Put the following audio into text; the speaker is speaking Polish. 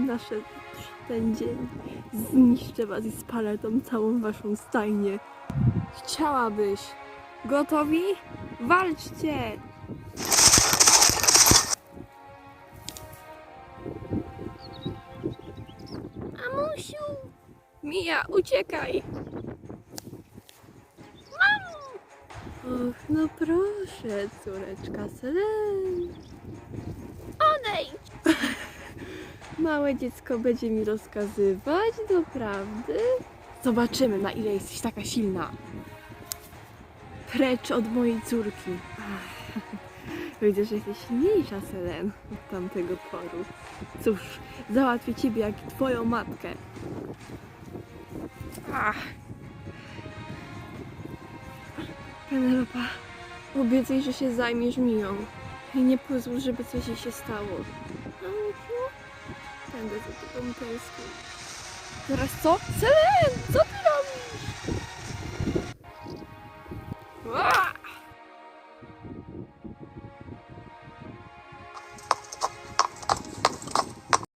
nadszedł ten dzień. Zniszczę was i spalę tą całą waszą stajnię. Chciałabyś. Gotowi? Walczcie! Mamusiu! Mija, uciekaj! Och, no proszę, córeczka Selen. Małe dziecko będzie mi rozkazywać, doprawdy? Zobaczymy, na ile jesteś taka silna. Precz od mojej córki. Ach, Widzę, że jesteś silniejsza, Selen, od tamtego poru. Cóż, załatwię ciebie jak i twoją matkę. Ach. Penelopa, obiecaj, że się zajmiesz Miją i nie pozwól, żeby coś jej się stało. Będę za tobą tęsknił. Teraz co? Selen, co ty